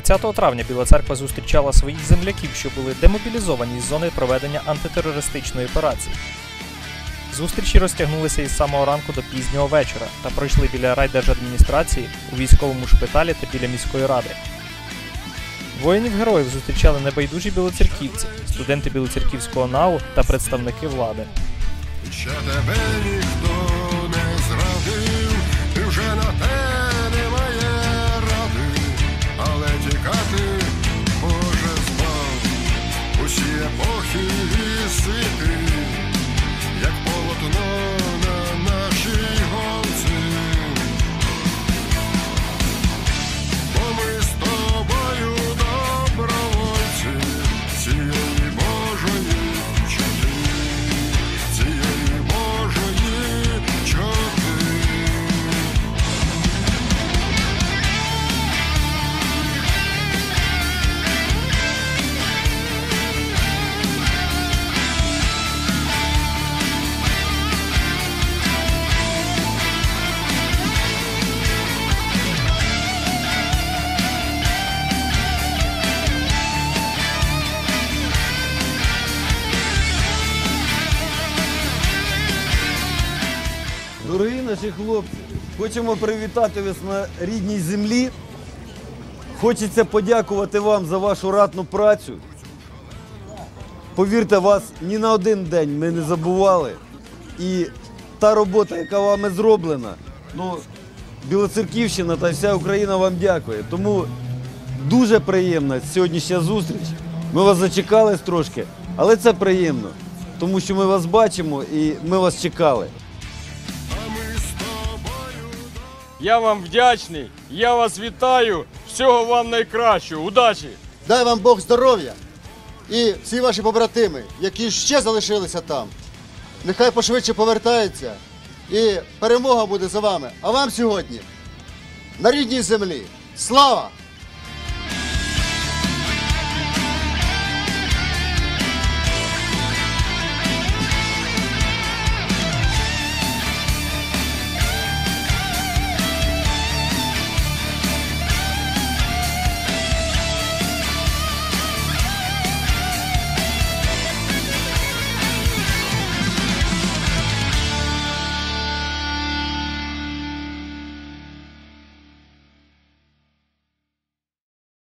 20 травня Біла Церква зустрічала своїх земляків, що були демобілізовані з зони проведення антитерористичної операції. Зустрічі розтягнулися із самого ранку до пізнього вечора та пройшли біля райдержадміністрації, у військовому шпиталі та біля міської ради. Воїнів героїв зустрічали небайдужі білоцерківці, студенти білоцерківського НАУ та представники влади. Ще тебе ніхто Дорогі наші хлопці, хочемо привітати вас на рідній землі. Хочеться подякувати вам за вашу ратну працю. Повірте, вас ні на один день ми не забували. І та робота, яка вами зроблена, ну, Білоцерківщина та вся Україна вам дякує. Тому дуже приємна сьогоднішня зустріч. Ми вас зачекались трошки, але це приємно, тому що ми вас бачимо і ми вас чекали. Я вам вдячний, я вас вітаю. Всього вам найкращого. Удачі! Дай вам Бог здоров'я і всі ваші побратими, які ще залишилися там. Нехай пошвидше повертаються і перемога буде за вами. А вам сьогодні на рідній землі. Слава!